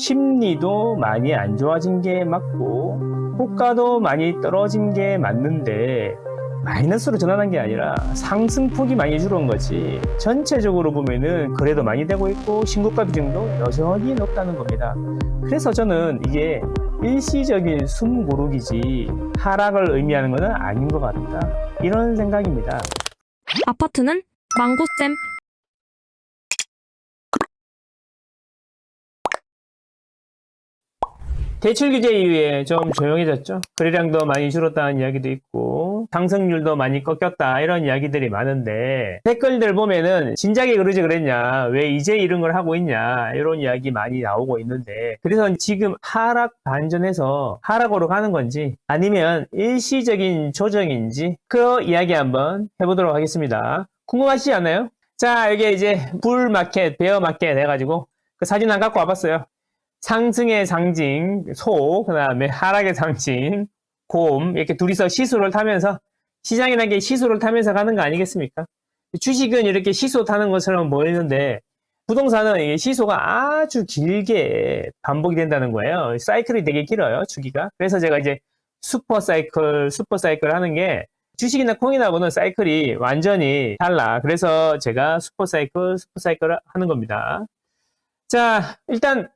심리도 많이 안 좋아진 게 맞고 호가도 많이 떨어진 게 맞는데 마이너스로 전환한 게 아니라 상승폭이 많이 줄어온 거지 전체적으로 보면은 거래도 많이 되고 있고 신고가 비중도 여전히 높다는 겁니다. 그래서 저는 이게 일시적인 숨 고르기지 하락을 의미하는 것은 아닌 것 같다. 이런 생각입니다. 아파트는 망고쌤 대출 규제 이후에 좀 조용해졌죠. 거래량도 많이 줄었다는 이야기도 있고 상승률도 많이 꺾였다 이런 이야기들이 많은데 댓글들 보면은 진작에 그러지 그랬냐 왜 이제 이런 걸 하고 있냐 이런 이야기 많이 나오고 있는데 그래서 지금 하락 반전해서 하락으로 가는 건지 아니면 일시적인 조정인지 그 이야기 한번 해보도록 하겠습니다. 궁금하시지 않나요? 자 이게 이제 불 마켓 베어 마켓 해가지고 그 사진 안 갖고 와봤어요. 상승의 상징 소, 그 다음에 하락의 상징 곰 이렇게 둘이서 시수를 타면서 시장이라는 게 시수를 타면서 가는 거 아니겠습니까? 주식은 이렇게 시수 타는 것처럼 보이는데 부동산은 시소가 아주 길게 반복이 된다는 거예요. 사이클이 되게 길어요, 주기가. 그래서 제가 이제 슈퍼 사이클, 슈퍼 사이클 하는 게 주식이나 콩이나고는 사이클이 완전히 달라. 그래서 제가 슈퍼 사이클, 슈퍼 사이클을 하는 겁니다. 자, 일단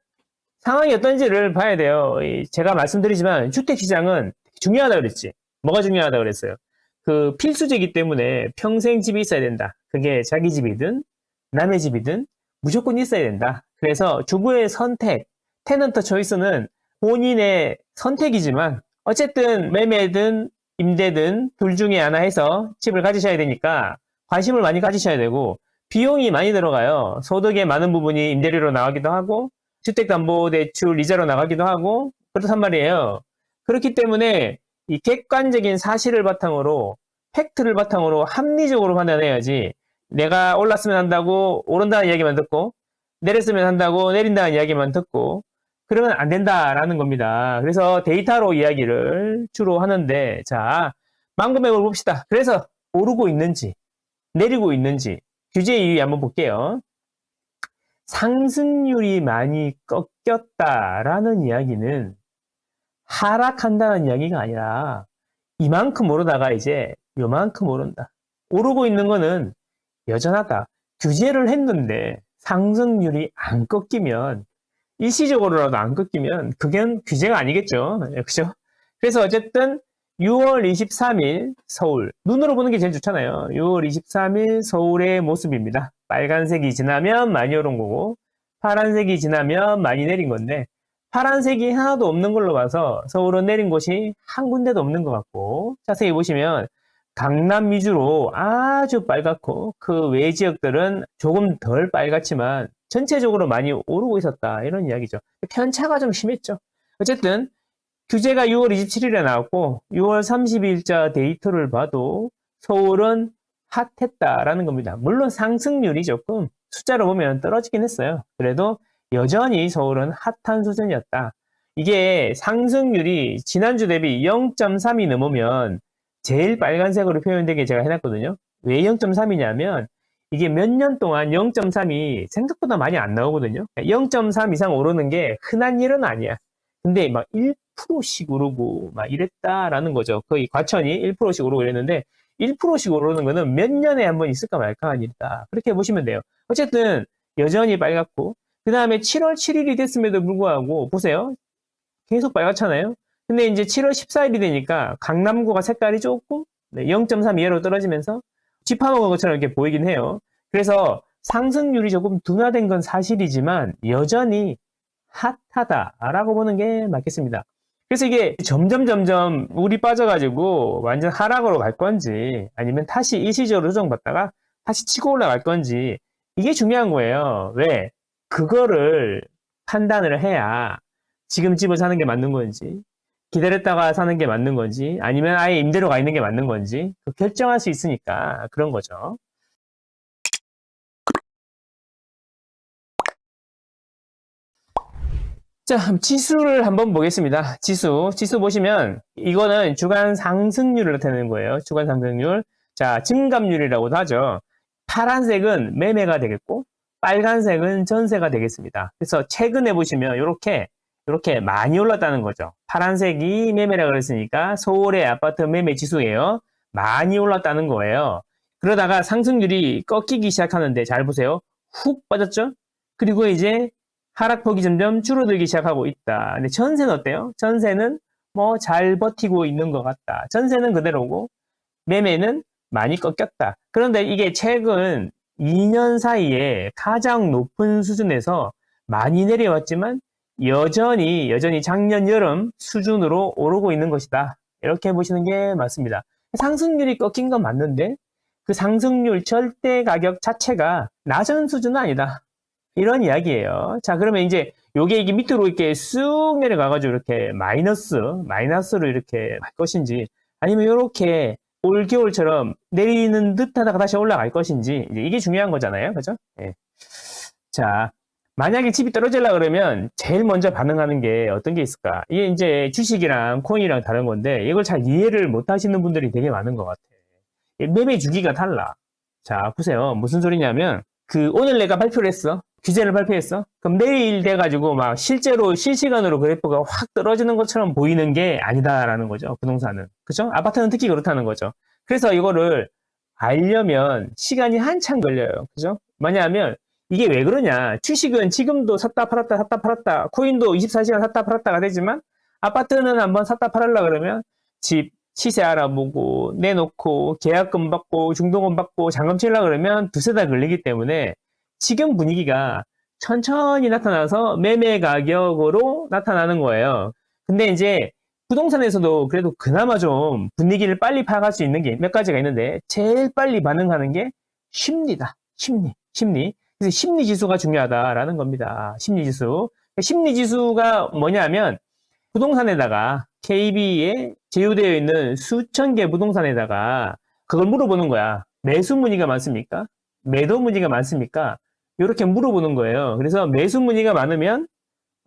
상황이 어떤지를 봐야 돼요. 이 제가 말씀드리지만 주택 시장은 중요하다 그랬지. 뭐가 중요하다 그랬어요. 그 필수제이기 때문에 평생 집이 있어야 된다. 그게 자기 집이든 남의 집이든 무조건 있어야 된다. 그래서 주부의 선택, 테넌트 초이스는 본인의 선택이지만 어쨌든 매매든 임대든 둘 중에 하나 해서 집을 가지셔야 되니까 관심을 많이 가지셔야 되고 비용이 많이 들어가요. 소득의 많은 부분이 임대료로 나가기도 하고 주택담보대출 이자로 나가기도 하고 그렇단 말이에요. 그렇기 때문에 이 객관적인 사실을 바탕으로 팩트를 바탕으로 합리적으로 판단해야지 내가 올랐으면 한다고 오른다는 이야기만 듣고 내렸으면 한다고 내린다는 이야기만 듣고 그러면 안 된다라는 겁니다. 그래서 데이터로 이야기를 주로 하는데 자 망금액을 봅시다. 그래서 오르고 있는지 내리고 있는지 규제 이유 한번 볼게요. 상승률이 많이 꺾였다라는 이야기는 하락한다는 이야기가 아니라 이만큼 오르다가 이제 요만큼 오른다. 오르고 있는 거는 여전하다. 규제를 했는데 상승률이 안 꺾이면 일시적으로라도 안 꺾이면 그게 규제가 아니겠죠. 네, 그죠? 그래서 어쨌든 6월 23일 서울 눈으로 보는 게 제일 좋잖아요. 6월 23일 서울의 모습입니다. 빨간색이 지나면 많이 오른 거고 파란색이 지나면 많이 내린 건데 파란색이 하나도 없는 걸로 봐서 서울은 내린 곳이 한 군데도 없는 것 같고 자세히 보시면 강남 위주로 아주 빨갛고 그 외 지역들은 조금 덜 빨갛지만 전체적으로 많이 오르고 있었다 이런 이야기죠. 편차가 좀 심했죠. 어쨌든 규제가 6월 27일에 나왔고 6월 30일자 데이터를 봐도 서울은 핫했다라는 겁니다. 물론 상승률이 조금 숫자로 보면 떨어지긴 했어요. 그래도 여전히 서울은 핫한 수준이었다. 이게 상승률이 지난주 대비 0.3이 넘으면 제일 빨간색으로 표현되게 제가 해놨거든요. 왜 0.3이냐면 이게 몇 년 동안 0.3이 생각보다 많이 안 나오거든요. 0.3 이상 오르는 게 흔한 일은 아니야. 근데 막 1%씩 오르고 막 이랬다라는 거죠. 거의 과천이 1%씩 오르고 이랬는데 1%씩 오르는 거는 몇 년에 한 번 있을까 말까 한 일이다. 그렇게 보시면 돼요. 어쨌든 여전히 빨갛고 그 다음에 7월 7일이 됐음에도 불구하고 보세요. 계속 빨갛잖아요. 근데 이제 7월 14일이 되니까 강남구가 색깔이 조금 0.3 이하로 떨어지면서 쥐파먹은 것처럼 이렇게 보이긴 해요. 그래서 상승률이 조금 둔화된 건 사실이지만 여전히 핫하다라고 보는 게 맞겠습니다. 그래서 이게 점점 점점 물이 빠져가지고 완전 하락으로 갈 건지 아니면 다시 일시적으로 조정받다가 다시 치고 올라갈 건지 이게 중요한 거예요. 왜? 그거를 판단을 해야 지금 집을 사는 게 맞는 건지 기다렸다가 사는 게 맞는 건지 아니면 아예 임대로 가 있는 게 맞는 건지 그 결정할 수 있으니까 그런 거죠. 자, 지수를 한번 보겠습니다. 지수. 지수 보시면 이거는 주간 상승률을 나타내는 거예요. 주간 상승률. 자, 증감률이라고도 하죠. 파란색은 매매가 되겠고 빨간색은 전세가 되겠습니다. 그래서 최근에 보시면 이렇게 이렇게 많이 올랐다는 거죠. 파란색이 매매라 그랬으니까 서울의 아파트 매매 지수예요. 많이 올랐다는 거예요. 그러다가 상승률이 꺾이기 시작하는데 잘 보세요. 훅 빠졌죠? 그리고 이제 하락폭이 점점 줄어들기 시작하고 있다. 근데 전세는 어때요? 전세는 뭐 잘 버티고 있는 것 같다. 전세는 그대로고 매매는 많이 꺾였다. 그런데 이게 최근 2년 사이에 가장 높은 수준에서 많이 내려왔지만 여전히 여전히 작년 여름 수준으로 오르고 있는 것이다. 이렇게 보시는 게 맞습니다. 상승률이 꺾인 건 맞는데 그 상승률 절대 가격 자체가 낮은 수준은 아니다. 이런 이야기예요. 자, 그러면 이제 요게 이게 밑으로 이렇게 쑥 내려가가지고 이렇게 마이너스, 마이너스로 이렇게 갈 것인지 아니면 이렇게 올겨울처럼 내리는 듯 하다가 다시 올라갈 것인지 이게 중요한 거잖아요. 그죠? 예. 자, 만약에 집이 떨어지려 그러면 제일 먼저 반응하는 게 어떤 게 있을까? 이게 이제 주식이랑 코인이랑 다른 건데 이걸 잘 이해를 못 하시는 분들이 되게 많은 것 같아. 이 매매 주기가 달라. 자, 보세요. 무슨 소리냐면 그 오늘 내가 발표를 했어. 규제를 발표했어. 그럼 내일 돼가지고 막 실제로 실시간으로 그래프가 확 떨어지는 것처럼 보이는 게 아니다라는 거죠. 부동산은. 그죠? 아파트는 특히 그렇다는 거죠. 그래서 이거를 알려면 시간이 한참 걸려요. 그죠? 뭐냐면 이게 왜 그러냐. 주식은 지금도 샀다 팔았다 샀다 팔았다. 코인도 24시간 샀다 팔았다가 되지만 아파트는 한번 샀다 팔으려 그러면 집 시세 알아보고 내놓고 계약금 받고 중도금 받고 잔금 치려고 그러면 두세 달 걸리기 때문에 지금 분위기가 천천히 나타나서 매매 가격으로 나타나는 거예요. 근데 이제 부동산에서도 그래도 그나마 좀 분위기를 빨리 파악할 수 있는 게 몇 가지가 있는데 제일 빨리 반응하는 게 심리다. 심리. 심리. 그래서 심리 지수가 중요하다라는 겁니다. 심리 지수. 심리 지수가 뭐냐면 부동산에다가 KB에 제휴되어 있는 수천 개 부동산에다가 그걸 물어보는 거야. 매수 문의가 많습니까? 매도 문의가 많습니까? 이렇게 물어보는 거예요. 그래서 매수 문의가 많으면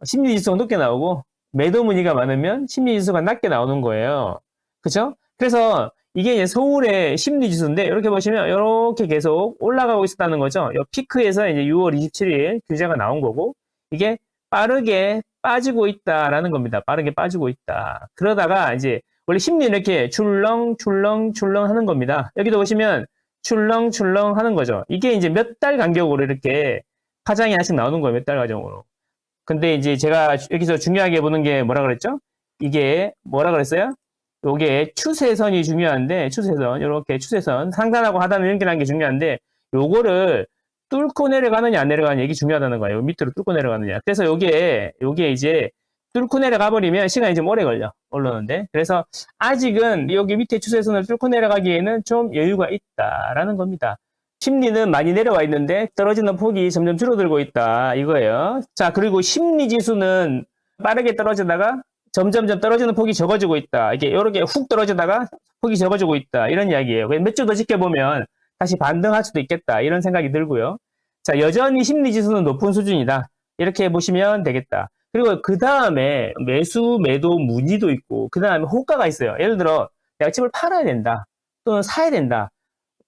심리 지수가 높게 나오고 매도 문의가 많으면 심리 지수가 낮게 나오는 거예요. 그죠? 그래서 이게 이제 서울의 심리 지수인데 이렇게 보시면 이렇게 계속 올라가고 있었다는 거죠. 이 피크에서 이제 6월 27일 규제가 나온 거고 이게 빠르게 빠지고 있다라는 겁니다. 빠르게 빠지고 있다. 그러다가 이제 원래 심리는 이렇게 출렁 출렁 출렁 하는 겁니다. 여기도 보시면 출렁 출렁 하는 거죠. 이게 이제 몇 달 간격으로 이렇게 파장이 하나씩 나오는 거예요. 몇 달 과정으로. 근데 이제 제가 여기서 중요하게 보는 게 뭐라 그랬죠? 이게 뭐라 그랬어요? 요게 추세선이 중요한데 추세선 이렇게 추세선 상단하고 하단을 연결하는 게 중요한데 요거를 뚫고 내려가느냐 안 내려가느냐 이게 중요하다는 거예요. 밑으로 뚫고 내려가느냐. 그래서 요게 요게 이제 뚫고 내려가 버리면 시간이 좀 오래 걸려 올라오는데 그래서 아직은 여기 밑에 추세선을 뚫고 내려가기에는 좀 여유가 있다라는 겁니다. 심리는 많이 내려와 있는데 떨어지는 폭이 점점 줄어들고 있다 이거예요. 자 그리고 심리 지수는 빠르게 떨어지다가 점점점 떨어지는 폭이 적어지고 있다. 이게 이렇게 훅 떨어지다가 폭이 적어지고 있다 이런 이야기예요. 몇 주 더 지켜보면 다시 반등할 수도 있겠다 이런 생각이 들고요. 자 여전히 심리 지수는 높은 수준이다 이렇게 보시면 되겠다. 그리고 그 다음에 매수 매도 문의도 있고 그 다음에 호가가 있어요. 예를 들어 내가 집을 팔아야 된다 또는 사야 된다.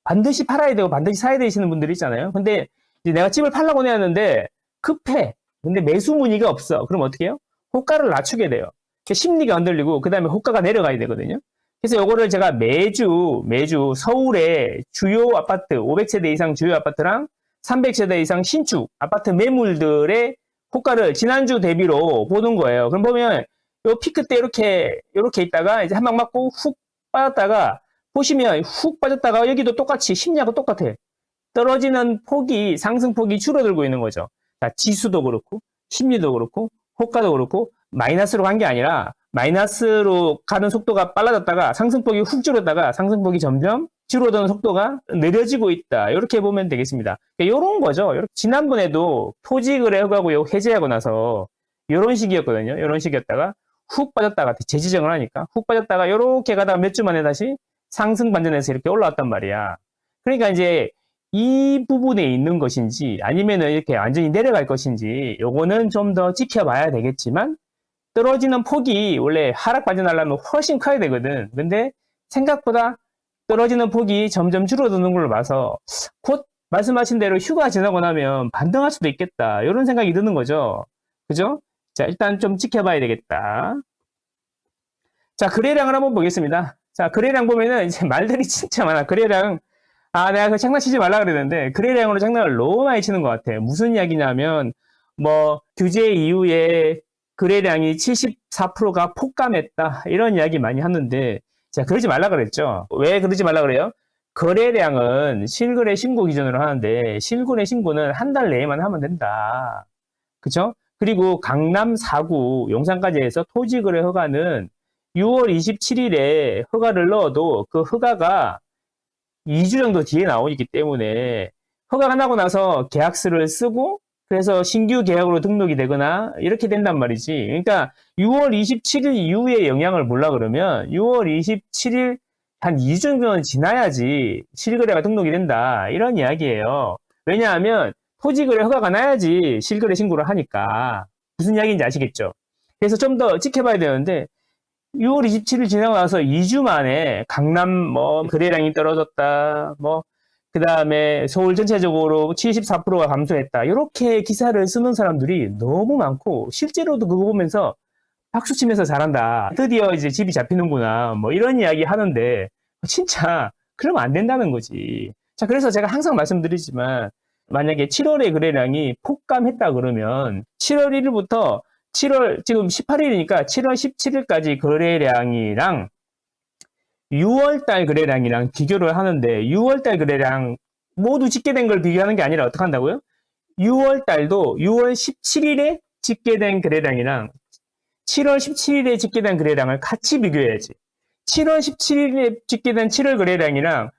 반드시 팔아야 되고 반드시 사야 되시는 분들이 있잖아요. 근데 내가 집을 팔라고 내었는데 급해. 근데 매수 문의가 없어. 그럼 어떻게 해요? 호가를 낮추게 돼요. 심리가 흔들리고 그 다음에 호가가 내려가야 되거든요. 그래서 요거를 제가 매주 매주 서울의 주요 아파트 500세대 이상 주요 아파트랑 300세대 이상 신축 아파트 매물들의 호가를 지난주 대비로 보는 거예요. 그럼 보면 요 피크 때 이렇게 이렇게 있다가 이제 한 방 맞고 훅 빠졌다가 보시면 훅 빠졌다가 여기도 똑같이 심리하고 똑같아. 떨어지는 폭이 상승 폭이 줄어들고 있는 거죠. 자, 지수도 그렇고 심리도 그렇고 호가도 그렇고 마이너스로 간 게 아니라 마이너스로 가는 속도가 빨라졌다가 상승폭이 훅 줄었다가 상승폭이 점점 줄어드는 속도가 느려지고 있다. 이렇게 보면 되겠습니다. 이런 거죠. 요렇게 지난번에도 토지 거래하고 요 해제하고 나서 이런 식이었거든요. 이런 식이었다가 훅 빠졌다가 재지정을 하니까 훅 빠졌다가 이렇게 가다가 몇 주 만에 다시 상승 반전해서 이렇게 올라왔단 말이야. 그러니까 이제 이 부분에 있는 것인지 아니면은 이렇게 완전히 내려갈 것인지 요거는 좀 더 지켜봐야 되겠지만 떨어지는 폭이 원래 하락 반전하려면 훨씬 커야 되거든. 근데 생각보다 떨어지는 폭이 점점 줄어드는 걸로 봐서 곧 말씀하신 대로 휴가 지나고 나면 반등할 수도 있겠다. 이런 생각이 드는 거죠. 그죠? 자, 일단 좀 지켜봐야 되겠다. 자, 거래량을 한번 보겠습니다. 자, 거래량 보면은 이제 말들이 진짜 많아. 거래량, 아, 내가 그 장난치지 말라 그랬는데, 거래량으로 장난을 너무 많이 치는 것 같아. 무슨 이야기냐면, 뭐, 규제 이후에 거래량이 74%가 폭감했다. 이런 이야기 많이 하는데, 자, 그러지 말라 그랬죠. 왜 그러지 말라 그래요? 거래량은 실거래 신고 기준으로 하는데, 실거래 신고는 한 달 내에만 하면 된다. 그쵸? 그리고 강남 4구 용산까지 해서 토지 거래 허가는 6월 27일에 허가를 넣어도 그 허가가 2주 정도 뒤에 나오기 때문에 허가가 나고 나서 계약서를 쓰고 그래서 신규 계약으로 등록이 되거나 이렇게 된단 말이지. 그러니까 6월 27일 이후에 영향을 몰라 그러면 6월 27일 한 2주 정도는 지나야지 실거래가 등록이 된다. 이런 이야기예요. 왜냐하면 토지거래 허가가 나야지 실거래 신고를 하니까. 무슨 이야기인지 아시겠죠? 그래서 좀 더 지켜봐야 되는데 6월 27일 지나고 나서 2주 만에 강남 뭐 거래량이 떨어졌다. 뭐 그 다음에 서울 전체적으로 74%가 감소했다. 이렇게 기사를 쓰는 사람들이 너무 많고 실제로도 그거 보면서 박수 치면서 잘한다. 드디어 이제 집이 잡히는구나. 뭐 이런 이야기 하는데 진짜 그러면 안 된다는 거지. 자, 그래서 제가 항상 말씀드리지만 만약에 7월의 거래량이 폭감했다 그러면 7월 1일부터 7월 지금 18일이니까 7월 17일까지 거래량이랑 6월 달 거래량이랑 비교를 하는데 6월 달 거래량 모두 집계된 걸 비교하는 게 아니라 어떻게 한다고요? 6월 달도 6월 17일에 집계된 거래량이랑 7월 17일에 집계된 거래량을 같이 비교해야지. 7월 17일에 집계된 7월 거래량이랑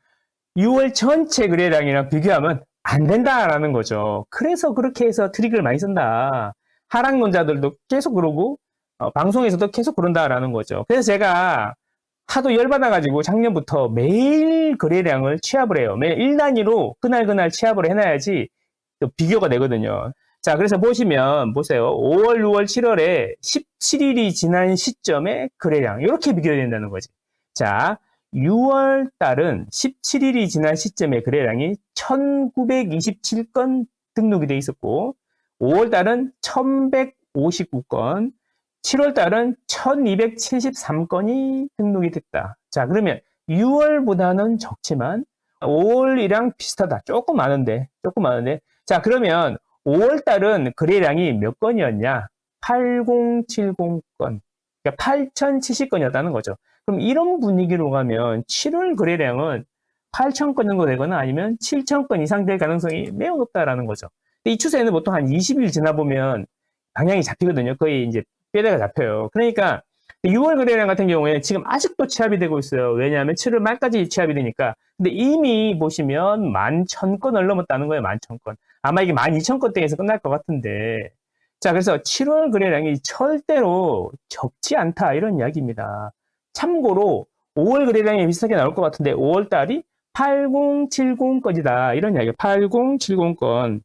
6월 전체 거래량이랑 비교하면 안 된다라는 거죠. 그래서 그렇게 해서 트릭을 많이 쓴다. 하락론자들도 계속 그러고 어, 방송에서도 계속 그런다라는 거죠. 그래서 제가 하도 열받아가지고 작년부터 매일 거래량을 취합을 해요. 매일 1단위로 그날그날 취합을 해놔야지 또 비교가 되거든요. 자, 그래서 보시면, 보세요. 5월, 6월, 7월에 17일이 지난 시점에 거래량. 이렇게 비교해야 된다는 거지. 자, 6월 달은 17일이 지난 시점에 거래량이 1927건 등록이 돼 있었고, 5월 달은 1159건, 7월 달은 1273건이 등록이 됐다. 자, 그러면 6월보다는 적지만 5월이랑 비슷하다. 조금 많은데, 조금 많은데. 자, 그러면 5월 달은 거래량이 몇 건이었냐? 8070건. 그러니까 8070건이었다는 거죠. 그럼 이런 분위기로 가면 7월 거래량은 8000건 정도 되거나 아니면 7000건 이상 될 가능성이 매우 높다라는 거죠. 이 추세는 보통 한 20일 지나 보면 방향이 잡히거든요. 거의 이제 뼈대가 잡혀요. 그러니까 6월 거래량 같은 경우에 지금 아직도 취합이 되고 있어요. 왜냐하면 7월 말까지 취합이 되니까. 근데 이미 보시면 11,000건을 넘었다는 거예요. 11,000건. 아마 이게 12,000건 대에서 끝날 것 같은데. 자, 그래서 7월 거래량이 절대로 적지 않다. 이런 이야기입니다. 참고로 5월 거래량이 비슷하게 나올 것 같은데 5월 달이 8070건이다. 이런 이야기예요. 8070건.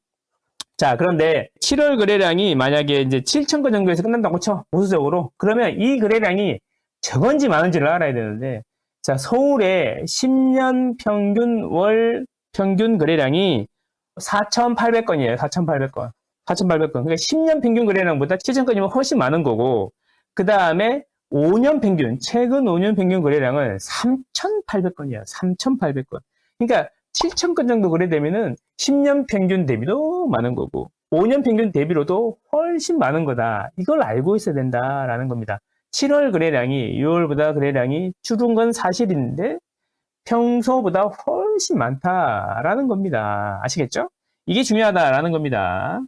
자, 그런데 7월 거래량이 만약에 이제 7,000건 정도에서 끝난다고 쳐, 보수적으로. 그러면 이 거래량이 적은지 많은지를 알아야 되는데, 자, 서울의 10년 평균 월 평균 거래량이 4,800건이에요. 4,800건. 4,800건. 그러니까 10년 평균 거래량보다 7,000건이면 훨씬 많은 거고, 그 다음에 5년 평균, 최근 5년 평균 거래량은 3,800건이에요. 3,800건. 그러니까 7,000건 정도 거래되면은 10년 평균 대비도 많은 거고 5년 평균 대비로도 훨씬 많은 거다. 이걸 알고 있어야 된다라는 겁니다. 7월 거래량이 6월보다 거래량이 줄은 건 사실인데 평소보다 훨씬 많다라는 겁니다. 아시겠죠? 이게 중요하다라는 겁니다.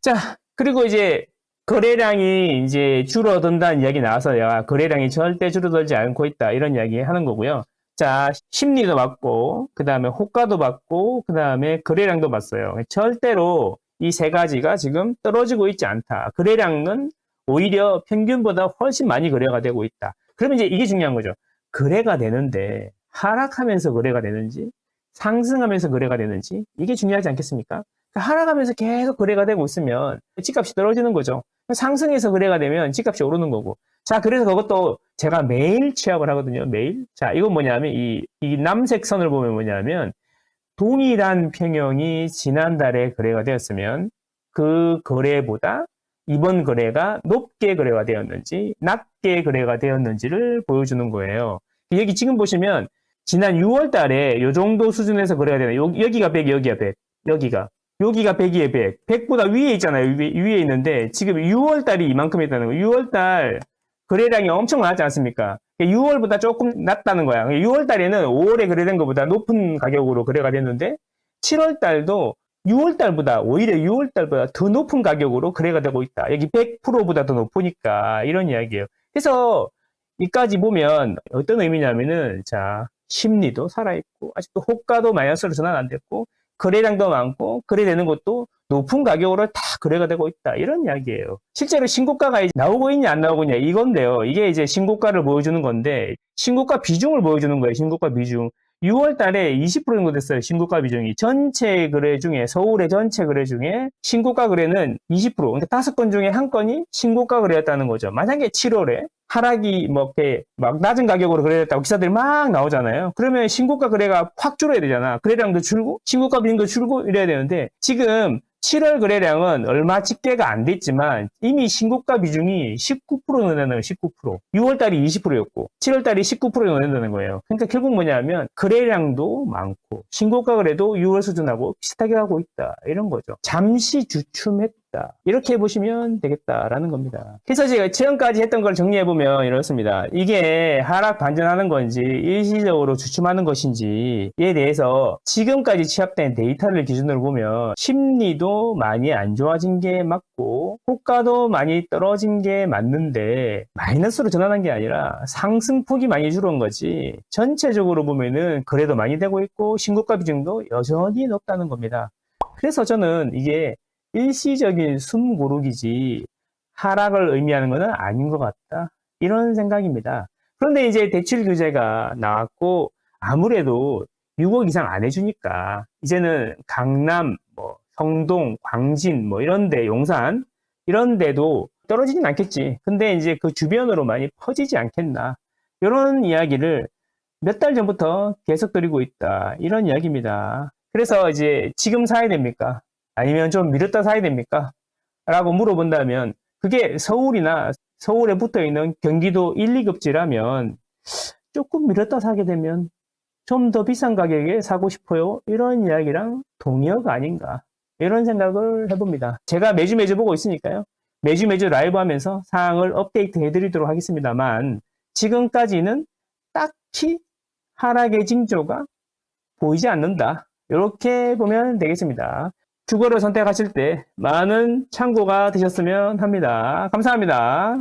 자, 그리고 이제 거래량이 이제 줄어든다는 이야기 나와서 내가 거래량이 절대 줄어들지 않고 있다 이런 이야기 하는 거고요. 자, 심리도 맞고 그 다음에 호가도 맞고 그 다음에 거래량도 맞어요. 절대로 이 세 가지가 지금 떨어지고 있지 않다. 거래량은 오히려 평균보다 훨씬 많이 거래가 되고 있다. 그러면 이제 이게 중요한 거죠. 거래가 되는데 하락하면서 거래가 되는지 상승하면서 거래가 되는지 이게 중요하지 않겠습니까? 하락하면서 계속 거래가 되고 있으면 집값이 떨어지는 거죠. 상승해서 거래가 되면 집값이 오르는 거고 자, 그래서 그것도 제가 매일 취합을 하거든요. 매일. 자, 이건 뭐냐면 이, 이 남색 선을 보면 뭐냐면 동일한 평형이 지난달에 거래가 되었으면 그 거래보다 이번 거래가 높게 거래가 되었는지 낮게 거래가 되었는지를 보여주는 거예요. 여기 지금 보시면 지난 6월 달에 요 정도 수준에서 거래가 되는 요, 여기가 100, 여기가 100, 여기가 여기가 100이에 100, 100보다 위에 있잖아요. 위, 위에 있는데 지금 6월 달이 이만큼 있다는 거예요. 6월 달 거래량이 엄청 많았지 않습니까? 6월보다 조금 낮다는 거야. 6월 달에는 5월에 거래된 것보다 높은 가격으로 거래가 됐는데 7월 달도 6월 달보다 오히려 6월 달보다 더 높은 가격으로 거래가 되고 있다. 여기 100%보다 더 높으니까 이런 이야기예요. 그래서 이까지 보면 어떤 의미냐면은 자 심리도 살아있고 아직도 호가도 마이너스로 전환 안 됐고 거래량도 많고 거래되는 것도 높은 가격으로 다 거래가 되고 있다 이런 이야기예요. 실제로 신고가가 나오고 있냐 안 나오고 있냐 이건데요. 이게 이제 신고가를 보여주는 건데 신고가 비중을 보여주는 거예요. 신고가 비중. 6월 달에 20% 정도 됐어요. 신고가 비중이. 전체 거래 중에, 서울의 전체 거래 중에 신고가 거래는 20%. 그러니까 다섯 건 중에 한 건이 신고가 거래였다는 거죠. 만약에 7월에 하락이 뭐 이렇게 막 낮은 가격으로 거래됐다고 기사들이 막 나오잖아요. 그러면 신고가 거래가 확 줄어야 되잖아. 거래량도 줄고 신고가 비중도 줄고 이래야 되는데 지금 7월 거래량은 얼마 집계가 안 됐지만 이미 신고가 비중이 19%는 된다는 거예요. 19%. 6월 달이 20%였고 7월 달이 19%가 된다는 거예요. 그러니까 결국 뭐냐면 거래량도 많고 신고가 거래도 6월 수준하고 비슷하게 하고 있다. 이런 거죠. 잠시 주춤했 다. 이렇게 보시면 되겠다라는 겁니다. 그래서 제가 지금까지 했던 걸 정리해 보면 이렇습니다. 이게 하락 반전하는 건지 일시적으로 주춤하는 것인지에 대해서 지금까지 취합된 데이터를 기준으로 보면 심리도 많이 안 좋아진 게 맞고 호가도 많이 떨어진 게 맞는데 마이너스로 전환한 게 아니라 상승폭이 많이 줄은 거지 전체적으로 보면은 거래도 많이 되고 있고 신고가 비중도 여전히 높다는 겁니다. 그래서 저는 이게 일시적인 숨 고르기지 하락을 의미하는 것은 아닌 것 같다. 이런 생각입니다. 그런데 이제 대출 규제가 나왔고 아무래도 6억 이상 안 해주니까 이제는 강남, 뭐 성동, 광진 뭐 이런데 용산 이런데도 떨어지진 않겠지. 근데 이제 그 주변으로 많이 퍼지지 않겠나. 이런 이야기를 몇 달 전부터 계속 드리고 있다. 이런 이야기입니다. 그래서 이제 지금 사야 됩니까? 아니면 좀 미뤘다 사야 됩니까? 라고 물어본다면 그게 서울이나 서울에 붙어 있는 경기도 1, 2급지라면 조금 미뤘다 사게 되면 좀 더 비싼 가격에 사고 싶어요. 이런 이야기랑 동의어가 아닌가. 이런 생각을 해봅니다. 제가 매주 매주 보고 있으니까요. 매주 매주 라이브 하면서 사항을 업데이트 해드리도록 하겠습니다만 지금까지는 딱히 하락의 징조가 보이지 않는다. 이렇게 보면 되겠습니다. 주거를 선택하실 때 많은 참고가 되셨으면 합니다. 감사합니다.